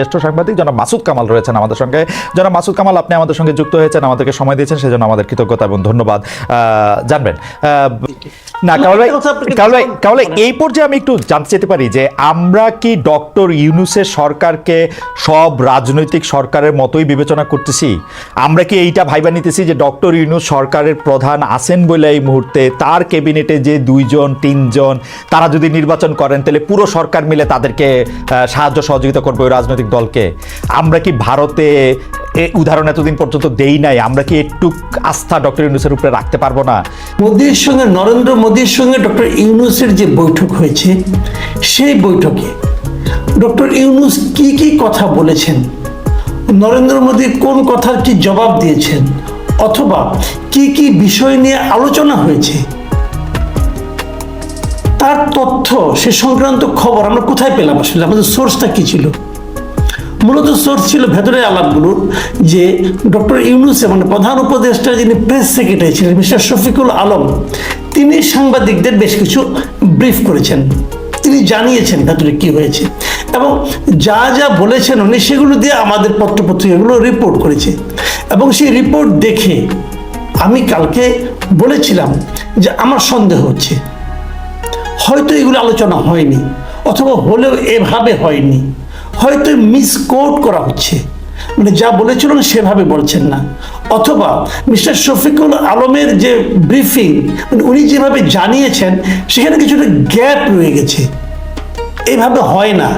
জ্যেষ্ঠ সাংবাদিক জনাব মাসুদ কামাল রয়েছেন আমাদের সঙ্গে। জনাব মাসুদ কামাল, আপনি আমাদের সঙ্গে যুক্ত হয়েছেন, আমাদেরকে সময় দিয়েছেন, সেজন্য আমাদের কৃতজ্ঞতা এবং ধন্যবাদ। জানবেন। না, কামাল ভাই কামাল ভাই, কামাল এই পর্যায়ে আমি একটু জানতে চাইতে পারি যে আমরা কি ডক্টর ইউনুসের সরকারকে সব রাজনৈতিক সরকারের মতোই বিবেচনা করতেছি? আমরা কি এইটা ভাইবা নিতেছি যে ডক্টর ইউনুস সরকারের প্রধান আছেন বলে এই মুহূর্তে? তার ক্যাবিনেটে যে দুইজন, তিনজন, তারা যদি নির্বাচন করেন, তাহলে পুরো সরকার মিলে তাদেরকে সাহায্য সহযোগিতা করবে ওই রাজনৈতিক দলকে। আমরা কি ভারতে উদাহরণ এতদিন পর্যন্ত দেই নাই? আমরা কি একটু আস্থা ডক্টর ইউনুসের উপরে রাখতে পারব না? মোদির সঙ্গে, নরেন্দ্র মোদির সঙ্গে ডক্টর ইউনুসের যে বৈঠক হয়েছে, সেই বৈঠকে ডক্টর ইউনুস কি কি কথা বলেছেন? নরেন্দ্র মোদী কোন কথার কি জবাব দিয়েছেন? অথবা কি কি বিষয় নিয়ে আলোচনা হয়েছে? তার তথ্য সে সংক্রান্ত খবর আমরা কোথায় পেলাম? আসলে আমাদের সোর্সটা কি ছিল? মূলত সোর্স ছিল ভেতরের আলাপগুলোর যে ডক্টর ইউনুসে মানে প্রধান উপদেষ্টা যিনি প্রেস সেক্রেটারি ছিলেন, মিস্টার শফিকুল আলম, তিনি সাংবাদিকদের বেশ কিছু ব্রিফ করেছেন। তিনি জানিয়েছেন ভেতরে কি হয়েছে এবং যা যা বলেছেন উনি সেগুলো দিয়ে আমাদের পত্রপত্রিকাগুলো রিপোর্ট করেছে। এবং সেই রিপোর্ট দেখে আমি কালকে বলেছিলাম যে আমার সন্দেহ হচ্ছে। হয়তো এগুলো আলোচনা হয়নি, অথবা হলেও এভাবে হয়নি। হয়তো মিসকোট করা হচ্ছে। মানে যা বলেছিলেন সেভাবে বলছেন না। অথবা মিস্টার শফিকুল আলমের যে ব্রিফিং মানে উনি যেভাবে জানিয়েছেন, সেখানে কিছুটা গ্যাপ রয়ে গেছে। এভাবে হয় না।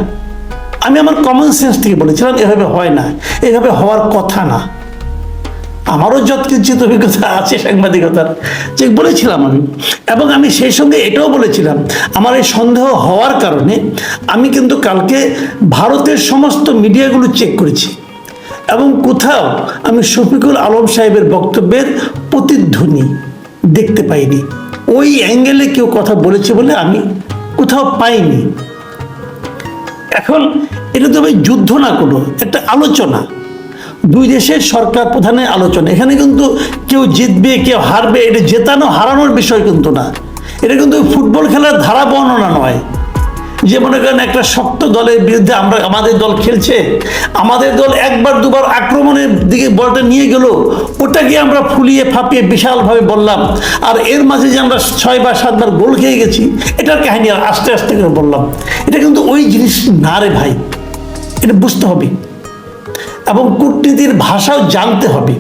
আমি আমার কমন সেন্স থেকে বলেছিলাম, এভাবে হয় না। এভাবে হওয়ার কথা না। আমারও যৎকিঞ্চিত অভিজ্ঞতা আছে সাংবাদিকতার, যে বলেছিলাম আমি। এবং আমি সেই সঙ্গে এটাও বলেছিলাম, আমার এই সন্দেহ হওয়ার কারণে আমি কিন্তু কালকে ভারতের সমস্ত মিডিয়াগুলো চেক করেছি। এবং কোথাও আমি শফিকুল আলম সাহেবের বক্তব্যের প্রতিধ্বনি দেখতে পাইনি। ওই অ্যাঙ্গেলে কেউ কথা বলেছে বলে আমি কোথাও পাইনি। এখন এটা তো ভাই যুদ্ধ না কোনো, একটা আলোচনা। দুই দেশের সরকার প্রধানের আলোচনা। এখানে কিন্তু কেউ জিতবে, কেউ হারবে, এটা জেতানো, হারানোর বিষয় কিন্তু না। এটা কিন্তু ফুটবল খেলার ধারা বর্ণনা নয়। যে মনে করেন একটা শক্ত দলের বিরুদ্ধে আমরা, আমাদের দল খেলছে, আমাদের দল একবার, দুবার আক্রমণের দিকে বলটা নিয়ে গেল, ওটাকে আমরা ফুলিয়ে ফাঁপিয়ে বিশালভাবে বললাম। আর এর মাঝে যে আমরা ছয় বা সাতবার গোল খেয়ে গেছি, এটার কাহিনী আস্তে আস্তে করে বললাম। এটা কিন্তু ওই জিনিস না রে ভাই। এটা বুঝতে হবে। এবং কূটনীতির ভাষাও জানতে হবে।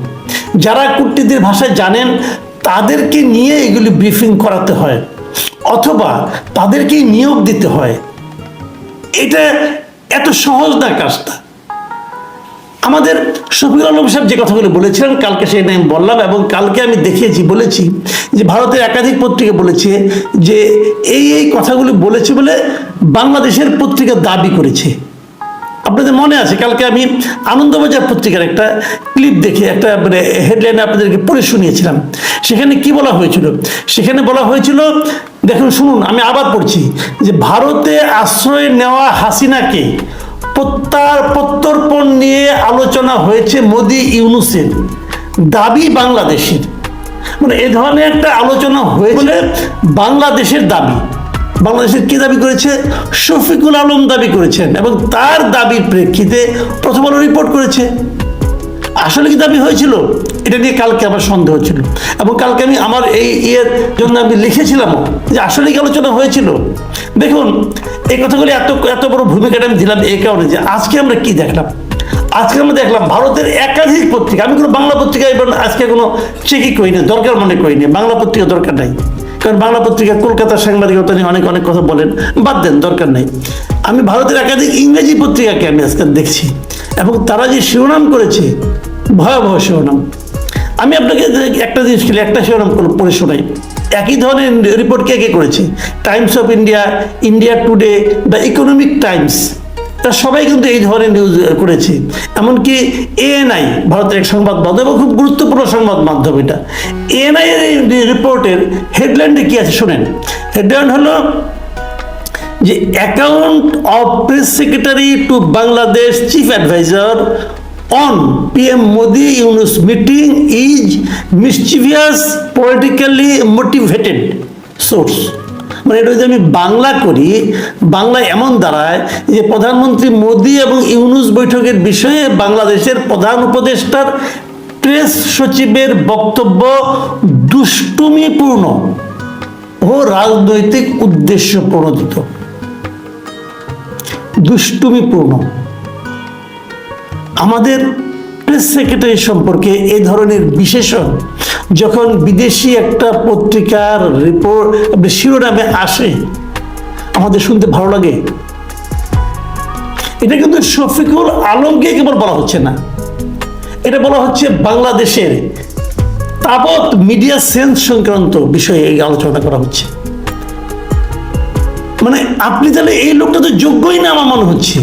যারা কূটনীতির ভাষা জানেন, তাদেরকে নিয়ে এগুলি ব্রিফিং করাতে হয়, অথবা তাদেরকেই নিয়োগ দিতে হয়। এটা এত সহজ না কাজটা। আমাদের শফিকুল আলম সাহেব যে কথাগুলো বলেছিলেন, কালকে সেই আমি বললাম এবং কালকে আমি দেখিয়েছি, বলেছি যে ভারতের একাধিক পত্রিকা বলেছে যে এই এই কথাগুলি বলেছে বলে বাংলাদেশের পত্রিকা দাবি করেছে। আপনাদের মনে আছে কালকে আমি আনন্দবাজার পত্রিকার একটা ক্লিপ দেখে একটা মানে হেডলাইনে আপনাদেরকে পড়ে শুনিয়েছিলাম। সেখানে কি বলা হয়েছিল? সেখানে বলা হয়েছিল দেখুন শুনুন আমি আবার পড়ছি যে ভারতে আশ্রয় নেওয়া হাসিনাকে প্রত্যার প্রত্যর্পণ নিয়ে আলোচনা হয়েছে মোদি ইউনুসের। দাবি বাংলাদেশের। মানে এ ধরনের একটা আলোচনা হয়েছে বলে বাংলাদেশের দাবি। বাংলাদেশের কি দাবি করেছে? শফিকুল আলম দাবি করেছেন এবং তার দাবির প্রেক্ষিতে প্রথম আলো রিপোর্ট করেছে। আসলে কি দাবি হয়েছিল? এটা নিয়ে কালকে আমার সন্দেহ ছিল। এবং কালকে আমি আমার এই ইয়ের জন্য আমি লিখেছিলাম যে আসলে কি আলোচনা হয়েছিল। দেখুন, এই কথাগুলি এত এত বড় ভূমিকাটা আমি দিলাম এই কারণে যে আজকে আমরা কি দেখলাম? আজকে আমরা দেখলাম ভারতের একাধিক পত্রিকা, আমি কোনো বাংলা পত্রিকা এবার আজকে কোনো চেকই করি না দরকার মনে করিনি, বাংলা পত্রিকা দরকার নাই। কারণ বাংলা পত্রিকা কলকাতার সাংবাদিকতা নিয়ে অনেক অনেক কথা বলেন। বাদ দেন, দরকার নেই। আমি ভারতের একাধিক ইংরেজি পত্রিকাকে আমি আজকে দেখছি, এবং তারা যে শিরোনাম করেছে, ভয়াবহ শিরোনাম। আমি আপনাকে একটা জিনিস খেলে একটা শিরোনাম পড়ে শোনাই। একই ধরনের রিপোর্ট কে কে করেছে? Times of India India Today the Economic Times তা সবাই কিন্তু এই ধরনের নিউজ করেছে। এমনকি এএনআই ভারতের এক সংবাদ মাধ্যম, এবং খুব গুরুত্বপূর্ণ সংবাদ মাধ্যম এটা। এএনআই এর এই রিপোর্টের হেডলাইনটা কি আছে শোনেন? হেডলাইন হলো যে account of press secretary to Bangladesh chief adviser on PM Modi Yunus meeting is mischievous politically motivated source মানে এটা যদি আমি বাংলা করি, বাংলা এমন দাঁড়ায় যে প্রধানমন্ত্রী মোদী এবং ইউনুস বৈঠকের বিষয়ে বাংলাদেশের প্রধান উপদেষ্টার প্রেস সচিবের বক্তব্য দুষ্টুমিপূর্ণ ও রাজনৈতিক উদ্দেশ্য প্রণোদিত। দুষ্টুমিপূর্ণ। আমাদের প্রেস সেক্রেটারি সম্পর্কে এই ধরনের বিশেষণ যখন বিদেশি একটা পত্রিকার রিপোর্ট শিরোনামে আসে, আমাদের শুনতে ভালো লাগে। এটা কিন্তু শফিকুল আলমকে কেবল বলা হচ্ছে না। এটা বলা হচ্ছে বাংলাদেশের তাবৎ মিডিয়া সেন্স সংক্রান্ত বিষয়ে এই আলোচনা করা হচ্ছে। মানে আপনি তাহলে এই লোকটা তো যোগ্যই না আমার মনে হচ্ছে।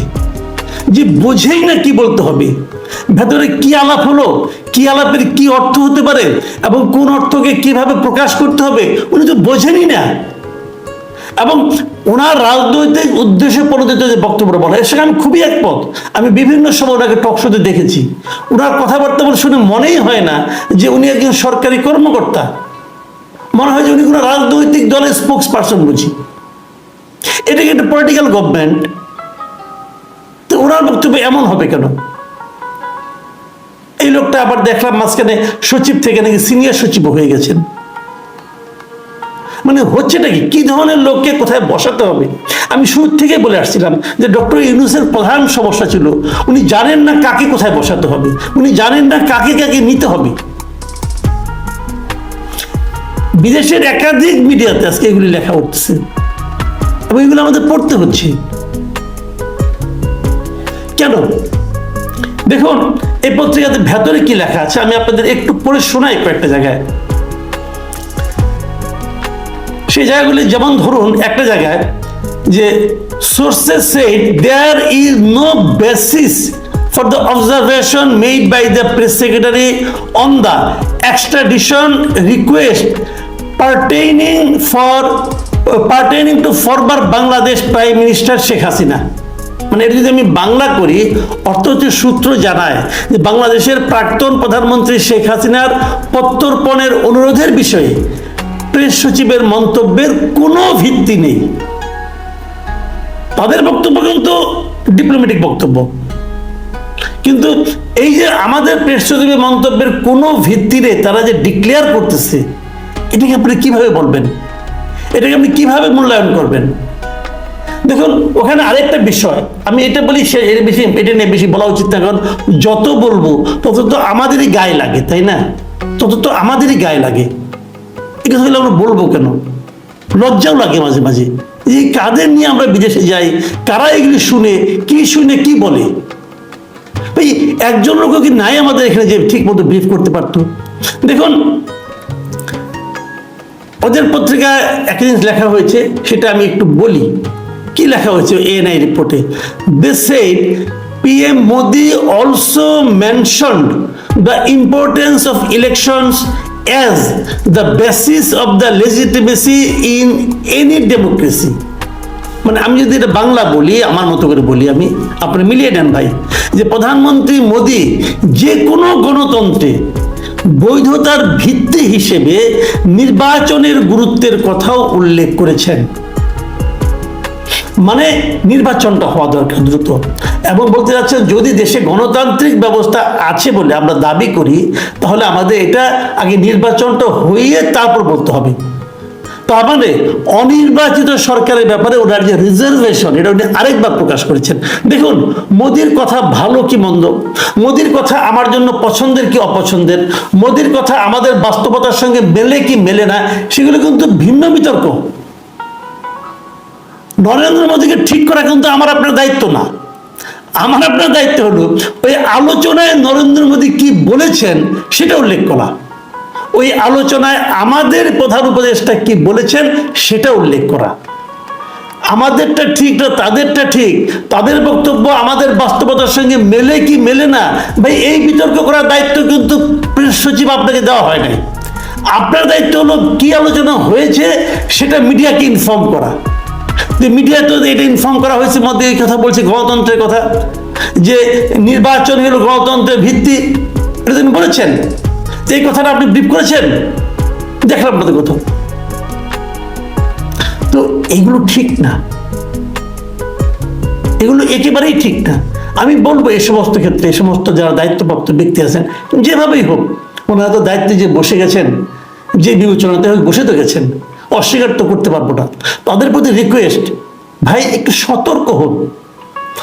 যে বোঝেই না কি বলতে হবে। ভেতরে কি আলাপ হলো? কি আলাপের কি অর্থ হতে পারে? এবং কোন অর্থকে কীভাবে প্রকাশ করতে হবে? উনি তো বোঝেনই না। এবং ওনার রাজনৈতিক উদ্দেশ্যে প্রণোদিত যে বক্তব্য বলা এর সঙ্গে আমি খুবই একমত। আমি বিভিন্ন সময় ওনাকে টকশোতে দেখেছি। ওনার কথাবার্তা বলে শুনে মনেই হয় না যে উনি একজন সরকারি কর্মকর্তা। মনে হয় যে উনি কোনো রাজনৈতিক দলের স্পোক্স পার্সন বুঝি এটা কি একটা পলিটিক্যাল গভর্নমেন্ট তো ওনার বক্তব্য এমন হবে কেন? এই লোকটা আবার দেখলাম মাঝখানে সচিব থেকে নাকি সিনিয়র সচিব হয়ে গেছেন। মানে হচ্ছেটা কি? কি ধরনের লোককে কোথায় বসাতে হবে? আমি শুরু থেকে বলে আসছিলাম যে ডক্টর ইউনুসের প্রধান সমস্যা ছিল, উনি জানেন না কাকে কোথায় বসাতে হবে, উনি জানেন না কাকে কাকে নিতে হবে। বিদেশের একাধিক মিডিয়াতে আজকে এগুলি লেখা উঠছে। এবং এগুলো আমাদের পড়তে হচ্ছে। কেন? দেখুন এই পত্রিকাতে ভেতরে কি লেখা আছে? আমি আপনাদের একটু পড়ে শোনাই কয়েকটা জায়গায়। সেই জায়গাগুলি যেমন ধরুন, একটা জায়গায় যে sources said there is no basis for the observation made by the press secretary on the extradition request pertaining for pertaining to former Bangladesh prime minister Sheikh Hasina মানে এটা যদি আমি বাংলা করি, অর্থ হচ্ছে সূত্র জানায় যে বাংলাদেশের প্রাক্তন প্রধানমন্ত্রী শেখ হাসিনার প্রত্যর্পণের অনুরোধের বিষয়ে প্রেস সচিবের মন্তব্যের কোনো ভিত্তি নেই। তাদের বক্তব্য কিন্তু ডিপ্লোম্যাটিক বক্তব্য। কিন্তু এই যে আমাদের প্রেস সচিবের মন্তব্যের কোনো ভিত্তি নেই, তারা যে ডিক্লেয়ার করতেছে, এটাকে আপনি কীভাবে বলবেন? এটাকে আপনি কীভাবে মূল্যায়ন করবেন? দেখুন, ওখানে আরেকটা বিষয়। আমি এটা বলি, সে এর বেশি এটা নিয়ে বেশি বলা উচিত না, কারণ যত বলব, তত তো আমাদেরই গায়ে লাগে, তাই না? তত তো আমাদেরই গায়ে লাগে। এই কথা হলে আমরা বলব কেন? লজ্জাও লাগে মাঝে মাঝে। যে কাদের নিয়ে আমরা বিদেশে যাই কারা এগুলি শুনে, কি শুনে, কি বলে? ভাই একজন লোক কি নাই আমাদের এখানে যে ঠিক মতো ব্রিফ করতে পারতো? দেখুন, ওদের পত্রিকায় একটা জিনিস লেখা হয়েছে, সেটা আমি একটু বলি। কি লেখা হয়েছে এএনআই রিপোর্টে they said PM Modi also mentioned the importance of elections as the basis of the legitimacy in any democracy মানে আমি যদি এটা বাংলা বলি, আমার মতো করে বলি আমি, আপনি মিলিয়ে নেন ভাই, যে প্রধানমন্ত্রী মোদি যে কোনো গণতন্ত্রে বৈধতার ভিত্তি হিসেবে নির্বাচনের গুরুত্বের কথাও উল্লেখ করেছেন। মানে নির্বাচনটা হওয়া দরকার দ্রুত। এবং বলতে যাচ্ছেন যদি দেশে গণতান্ত্রিক ব্যবস্থা আছে বলে আমরা দাবি করি, তাহলে আমাদের এটা আগে নির্বাচনটা হয়ে তারপর বলতে হবে। তার মানে অনির্বাচিত সরকারের ব্যাপারে ওনার যে রিজার্ভেশন এটা উনি আরেকবার প্রকাশ করেছেন। দেখুন, মোদির কথা ভালো কি মন্দ? মোদির কথা আমার জন্য পছন্দের কি অপছন্দের? মোদির কথা আমাদের বাস্তবতার সঙ্গে মেলে কি মেলে না? সেগুলো কিন্তু ভিন্ন বিতর্ক। নরেন্দ্র মোদীকে ঠিক করা কিন্তু আমার আপনার দায়িত্ব না। আমার আপনার দায়িত্ব হলো, ওই আলোচনায় নরেন্দ্র মোদী কি বলেছেন সেটা উল্লেখ করা। ওই আলোচনায় আমাদের প্রধান উপদেষ্টা কি বলেছেন সেটা উল্লেখ করা। আমাদেরটা ঠিক না, তাদেরটা ঠিক। তাদের বক্তব্য আমাদের বাস্তবতার সঙ্গে মেলে কি মেলে না, ভাই, এই বিতর্ক করার দায়িত্ব কিন্তু প্রেস সচিব আপনাকে দেওয়া হয় নাই আপনার দায়িত্ব হলো কি আলোচনা হয়েছে সেটা মিডিয়াকে ইনফর্ম করা। যে মিডিয়া তো এটা ইনফর্ম করা হয়েছে, মধ্যে এই কথা বলছে গণতন্ত্রের কথা, যে নির্বাচন হলো গণতন্ত্রের ভিত্তি, এটা তিনি বলেছেন। যে এই কথাটা আপনি ব্রিফ করেছেন? দেখলাম আপনাদের কোথাও। তো তো এগুলো ঠিক না। এগুলো একেবারেই ঠিক না। আমি বলব এ সমস্ত ক্ষেত্রে এ সমস্ত যারা দায়িত্বপ্রাপ্ত ব্যক্তি আছেন, যেভাবেই হোক, ওনারা তো দায়িত্বে যে বসে গেছেন, যে বিবেচনাতে হোক বসে তো গেছেন অস্বীকার তো করতে পারব না। তাদের প্রতি রিকোয়েস্ট ভাই, একটু সতর্ক হন।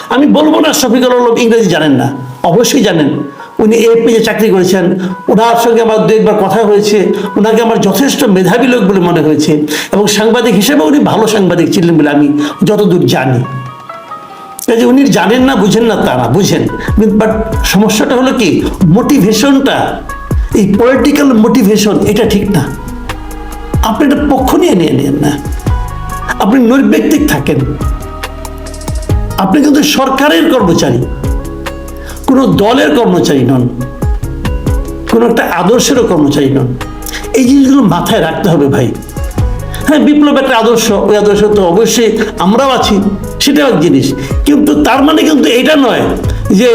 আমি বলব না শফিকুল আলম ইংরেজি জানেন না। অবশ্যই জানেন। উনি এপিজে চাকরি করেছেন। ওনার সঙ্গে আমার দু একবার কথা হয়েছে। ওনাকে আমার যথেষ্ট মেধাবী লোক বলে মনে হয়েছে। এবং সাংবাদিক হিসেবে উনি ভালো সাংবাদিক ছিলেন বলে আমি যতদূর জানি। কাজে উনি জানেন না, বুঝেন না তারা বুঝেন। বাট সমস্যাটা হলো কি মোটিভেশনটা এই পলিটিক্যাল মোটিভেশন এটা ঠিক না। আপনি এটা পক্ষ নিয়ে নিয়ে নেন না। আপনি নৈর্ব্যক্তিক থাকেন। আপনি কিন্তু সরকারের কর্মচারী। কোনো দলের কর্মচারী নন। কোনো একটা আদর্শেরও কর্মচারী নন। এই জিনিসগুলো মাথায় রাখতে হবে ভাই। হ্যাঁ বিপ্লব একটা আদর্শ। ওই আদর্শ তো অবশ্যই আমরাও আছি। সেটাও এক জিনিস। কিন্তু তার মানে কিন্তু এটা নয় যে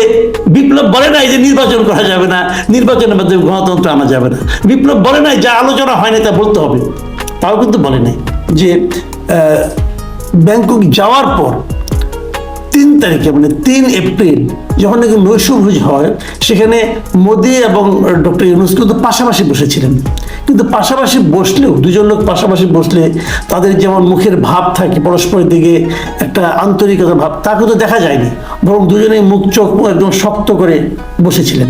বিপ্লব বলে নাই যে নির্বাচন করা যাবে না, নির্বাচনের মাধ্যমে গণতন্ত্র আনা যাবে না। বিপ্লব বলে নাই যা আলোচনা হয় না তা বলতে হবে। তাও কিন্তু বলে নাই যে ব্যাংকক যাওয়ার পর তিন তারিখে মানে তিন এপ্রিল যখন নাকি নৈশভোজ হয়, সেখানে মোদি এবং ডক্টর ইউনুস কিন্তু পাশাপাশি বসেছিলেন। কিন্তু পাশাপাশি বসলেও, দুজন লোক পাশাপাশি বসলে তাদের যেমন মুখের ভাব থাকে, পরস্পরের দিকে একটা আন্তরিকতা ভাব, তা কিন্তু দেখা যায়নি। বরং দুজনেই মুখ, চোখ একদম শক্ত করে বসেছিলেন।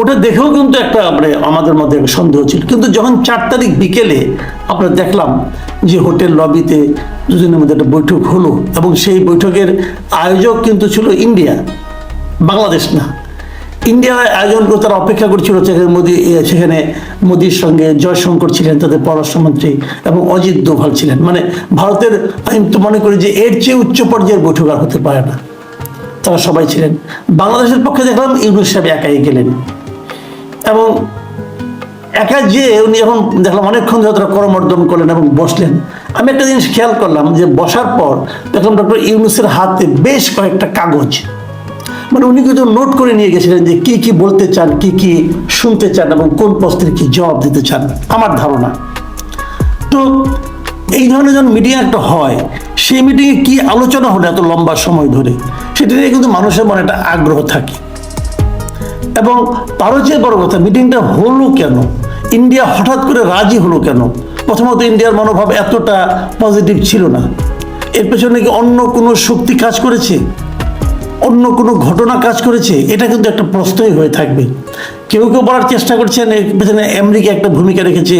ওটা দেখেও কিন্তু একটা মানে আমাদের মধ্যে সন্দেহ ছিল। কিন্তু যখন চার তারিখ বিকেলে আমরা দেখলাম যে হোটেল লবিতে দুজনের মধ্যে একটা বৈঠক হলো এবং সেই বৈঠকের আয়োজক কিন্তু ছিল ইন্ডিয়া, বাংলাদেশ না। ইন্ডিয়ার আয়োজন করে তারা অপেক্ষা করছিল সেখানে মোদী সেখানে মোদির সঙ্গে জয়শঙ্কর ছিলেন, তাদের পররাষ্ট্রমন্ত্রী এবং অজিত দোভাল ছিলেন। মানে ভারতের, আমি তো মনে করি যে এর চেয়ে উচ্চ পর্যায়ের বৈঠক আর হতে পারে না। তারা সবাই ছিলেন। বাংলাদেশের পক্ষে দেখলাম ইউনুস সাহেব একাই গেলেন। এবং একা যে উনি যখন দেখলাম অনেকক্ষণ ধরে করমর্দন করলেন এবং বসলেন। আমি একটা জিনিস খেয়াল করলাম যে বসার পর দেখলাম ডক্টর ইউনুসের হাতে বেশ কয়েকটা কাগজ। মানে উনি কিন্তু নোট করে নিয়ে গেছিলেন যে কি কি বলতে চান, কি কি শুনতে চান এবং কোন প্রশ্নের কি জবাব দিতে চান। আমার ধারণা। তো এই ধরনের যখন মিটিং একটা হয়, সেই মিটিংয়ে কি আলোচনা হলো এত লম্বা সময় ধরে? সেটা নিয়ে কিন্তু মানুষের মনে একটা আগ্রহ থাকে। এবং তারও যে বড় কথা, মিটিংটা হলো কেন? ইন্ডিয়া হঠাৎ করে রাজি হলো কেন? প্রথমত ইন্ডিয়ার মনোভাব এতটা পজিটিভ ছিল না। এর পেছনে কি অন্য কোনো শক্তি কাজ করেছে? অন্য কোনো ঘটনা কাজ করেছে? এটা কিন্তু একটা প্রশ্নই হয়ে থাকবে। কেউ কেউ বলার চেষ্টা করছেন, এর পেছনে আমেরিকা একটা ভূমিকা রেখেছে।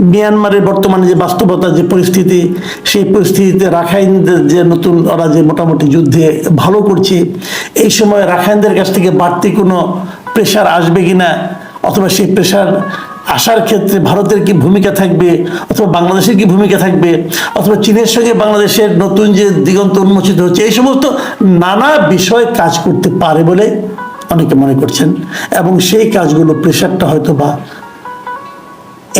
মিয়ানমারের বর্তমানে যে বাস্তবতা, যে পরিস্থিতি, সেই পরিস্থিতিতে রাখাইনদের যে নতুন, ওরা যে মোটামুটি যুদ্ধে ভালো করছে, এই সময় রাখাইনদের কাছ থেকে বাড়তি কোনো প্রেশার আসবে কিনা? অথবা সেই প্রেশার আসার ক্ষেত্রে ভারতের কি ভূমিকা থাকবে, অথবা বাংলাদেশের কি ভূমিকা থাকবে, অথবা চীনের সঙ্গে বাংলাদেশের নতুন যে দিগন্ত উন্মোচিত হচ্ছে, এই সমস্ত নানা বিষয় কাজ করতে পারে বলে অনেকে মনে করছেন। এবং সেই কাজগুলো প্রেশারটা হয়তো বা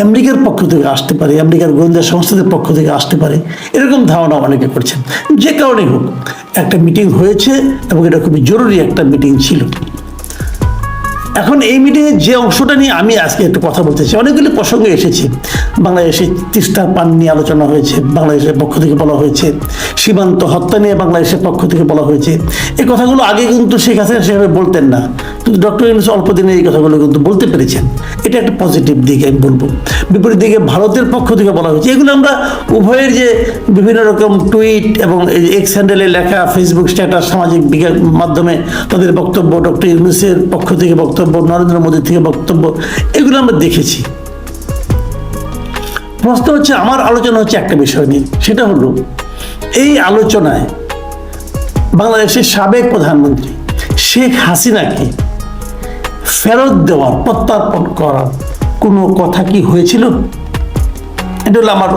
আমেরিকার পক্ষ থেকে আসতে পারে, আমেরিকার গোয়েন্দা সংস্থাদের পক্ষ থেকে আসতে পারে, এরকম ধারণা অনেকে করছেন। যে কারণেই হোক, একটা মিটিং হয়েছে এবং এটা খুবই জরুরি একটা মিটিং ছিল। এখন এই মিটিংয়ে যে অংশটা নিয়ে আমি আজকে একটু কথা বলতে চাই, অনেকগুলি প্রসঙ্গে এসেছে। বাংলাদেশে তিস্তার পান নিয়ে আলোচনা হয়েছে, বাংলাদেশের পক্ষ থেকে বলা হয়েছে, সীমান্ত হত্যা নিয়ে বাংলাদেশের পক্ষ থেকে বলা হয়েছে। এই কথাগুলো আগে কিন্তু শেখ হাসিনা সেভাবে বলতেন না, কিন্তু ডক্টর ইউনুস অল্প দিনে এই কথাগুলো কিন্তু বলতে পেরেছেন। এটা একটা পজিটিভ দিক, আমি বলব। বিপরীত দিকে ভারতের পক্ষ থেকে বলা হয়েছে, এগুলো আমরা উভয়ের যে বিভিন্ন রকম টুইট এবং এক্স হ্যান্ডেলে লেখা ফেসবুক স্ট্যাটাস সামাজিক মাধ্যমে তাদের বক্তব্য ডক্টর ইউনুসের পক্ষ থেকে বক্তব্য নরেন্দ্র মোদীর থেকে বক্তব্য, এগুলো আমরা দেখেছি। প্রশ্ন হচ্ছে, আমার আলোচনা হচ্ছে একটা বিষয় নিয়ে। সেটা হলো, এই আলোচনায় বাংলাদেশের সাবেক প্রধানমন্ত্রী শেখ হাসিনাকে ফেরত দেওয়ার প্রত্যার্পণ করার কোনো কথা কি হয়েছিল? এটা হলো আমার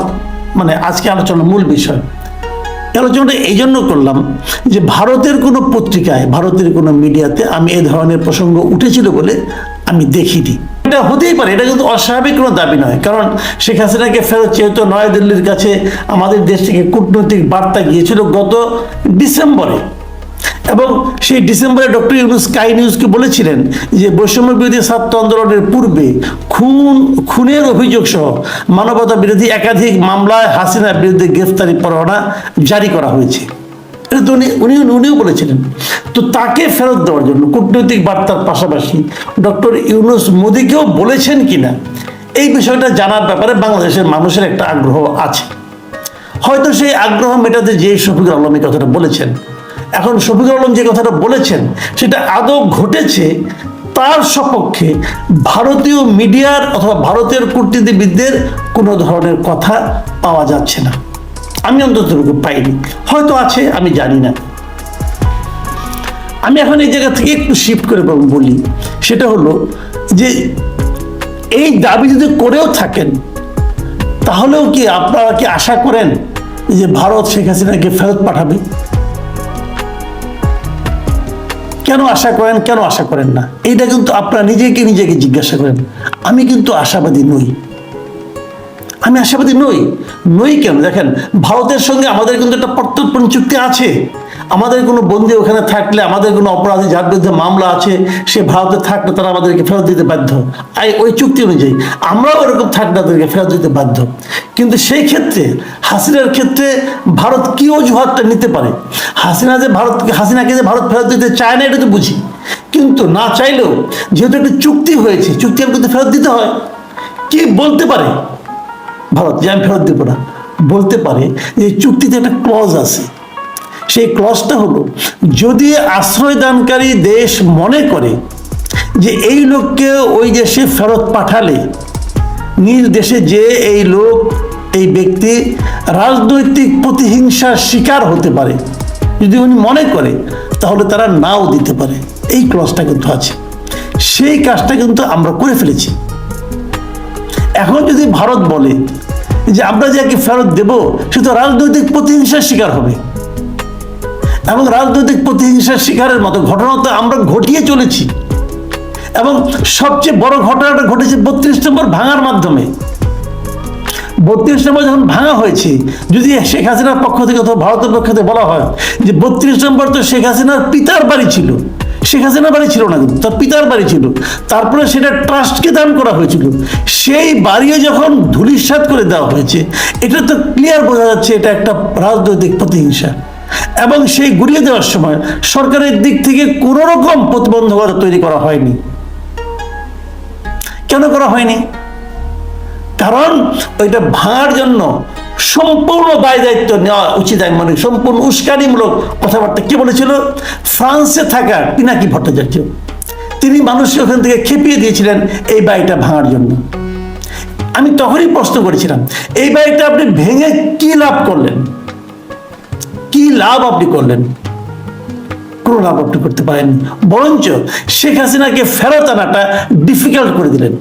মানে আজকে আলোচনার মূল বিষয়। আলোচনাটা এই জন্য করলাম যে ভারতের কোনো পত্রিকায়, ভারতের কোনো মিডিয়াতে আমি এ ধরনের প্রসঙ্গ উঠেছিল বলে আমি দেখিনি। এটা হতেই পারে, এটা কিন্তু অস্বাভাবিক কোনো দাবি নয়। কারণ শেখ হাসিনাকে ফেরত চেয়ে তো নয়াদিল্লির কাছে আমাদের দেশ থেকে কূটনৈতিক বার্তা গিয়েছিল গত ডিসেম্বরে। এবং সেই ডিসেম্বরে ডক্টর ইউনুস স্কাই নিউজকে বলেছিলেন যে বৈষম্য বিরোধী ছাত্র আন্দোলনের পূর্বে খুন, খুনের অভিযোগ সহ মানবতা বিরোধী একাধিক মামলায় হাসিনার বিরুদ্ধে গ্রেফতারি পরোয়ানা জারি করা হয়েছে। এটা তো উনি উনি, উনিও বলেছিলেন। তো তাকে ফেরত দেওয়ার জন্য কূটনৈতিক বার্তার পাশাপাশি ডক্টর ইউনুস মোদীকেও বলেছেন কিনা, এই বিষয়টা জানার ব্যাপারে বাংলাদেশের মানুষের একটা আগ্রহ আছে। হয়তো সেই আগ্রহ মেটাতে যে শফিকুর আলম কথাটা বলেছেন। এখন শফিকুর আলম যে কথাটা বলেছেন, সেটা আদৌ ঘটেছে? তার সপক্ষে ভারতীয় মিডিয়ার অথবা ভারতের কূটনীতিবিদদের কোনো ধরনের কথা পাওয়া যাচ্ছে না। আমি অন্তত পাইনি। হয়তো আছে, আমি জানি না। আমি এখন এই জায়গা থেকে একটু শিফট করে বলি, সেটা হলো যে এই দাবি যদি করেও থাকেন, তাহলেও কি আপনারা কি আশা করেন যে ভারত শেখ হাসিনাকে ফেরত পাঠাবে? কেন আশা করেন, কেন আশা করেন না? এইটা কিন্তু আপনারা নিজেকে নিজেকে জিজ্ঞাসা করেন। আমি কিন্তু আশাবাদী নই। আমি আশাবাদী নই। নই কেন? দেখেন, ভারতের সঙ্গে আমাদের কিন্তু একটা প্রত্যর্পণ চুক্তি আছে। আমাদের কোনো বন্দি ওখানে থাকলে, আমাদের কোনো অপরাধী যার বিরুদ্ধে মামলা আছে, সে ভারতে থাকলে তারা আমাদেরকে ফেরত দিতে বাধ্য। ওই চুক্তি অনুযায়ী আমরাও এরকম থাকলে তাদেরকে ফেরত দিতে বাধ্য। কিন্তু সেই ক্ষেত্রে, হাসিনার ক্ষেত্রে ভারত কি অজুহাতটা নিতে পারে? হাসিনা যে ভারত, হাসিনাকে যে ভারত ফেরত দিতে চায় না, এটা তো বুঝি। কিন্তু না চাইলেও যেহেতু একটা চুক্তি হয়েছে, চুক্তি কিন্তু ফেরত দিতে হয়। কি বলতে পারে? ভারত, যে আমি ফেরত দেবো না। বলতে পারে যে চুক্তিতে একটা ক্লজ আছে। সেই ক্লসটা হলো, যদি আশ্রয়দানকারী দেশ মনে করে যে এই লোককে ওই দেশে ফেরত পাঠালে, নিজ দেশে যে এই লোক, এই ব্যক্তি রাজনৈতিক প্রতিহিংসার শিকার হতে পারে, যদি উনি মনে করে, তাহলে তারা নাও দিতে পারে। এই ক্লসটা কিন্তু আছে। সেই কাজটা কিন্তু আমরা করে ফেলেছি। এখন যদি ভারত বলে যে আমরা যাকে ফেরত দেব, সে তো রাজনৈতিক প্রতিহিংসার শিকার হবে। এবং রাজনৈতিক প্রতিহিংসার শিকারের মতো ঘটনা তো আমরা ঘটিয়ে চলেছি। এবং সবচেয়ে বড় ঘটনাটা ঘটেছে বত্রিশ নম্বর ভাঙার মাধ্যমে। বত্রিশ নম্বর যখন ভাঙা হয়েছে, যদি শেখ হাসিনার পক্ষ থেকে অথবা ভারতের পক্ষ থেকে বলা হয় যে বত্রিশ নম্বর তো শেখ হাসিনার পিতার বাড়ি ছিল, শেখ হাসিনার বাড়ি ছিল না কিন্তু, তার পিতার বাড়ি ছিল, তারপরে সেটা ট্রাস্টকে দান করা হয়েছিল, সেই বাড়িও যখন ধুলিস্বাদ করে দেওয়া হয়েছে, এটা তো ক্লিয়ার বোঝা যাচ্ছে, এটা একটা রাজনৈতিক প্রতিহিংসা। এবং সেই গুড়িয়ে দেওয়ার সময় সরকারের দিক থেকে কোনো রকম প্রতিবন্ধকতা তৈরি করা হয়নি। কেন করা হয়নি? কারণ ওইটা ভাঙার জন্য সম্পূর্ণ দায় দায়িত্ব নেওয়া উচিত আমি মনে সম্পূর্ণ উস্কানিমূলক কথাবার্তা কে বলেছিল? ফ্রান্সে থাকা পিনাকি ভট্টাচার্য। তিনি মানুষকে ওখান থেকে খেপিয়ে দিয়েছিলেন এই বাড়িটা ভাঙার জন্য। আমি তখনই প্রশ্ন করেছিলাম, এই বাড়িটা আপনি ভেঙে কি লাভ করলেন? কি লাভ আপনি করলেন? কোনো লাভ আপনি করতে পারেন বরঞ্চ শেখ হাসিনাকে ফেরত আনাটা ডিফিকাল্ট করে দিলেন।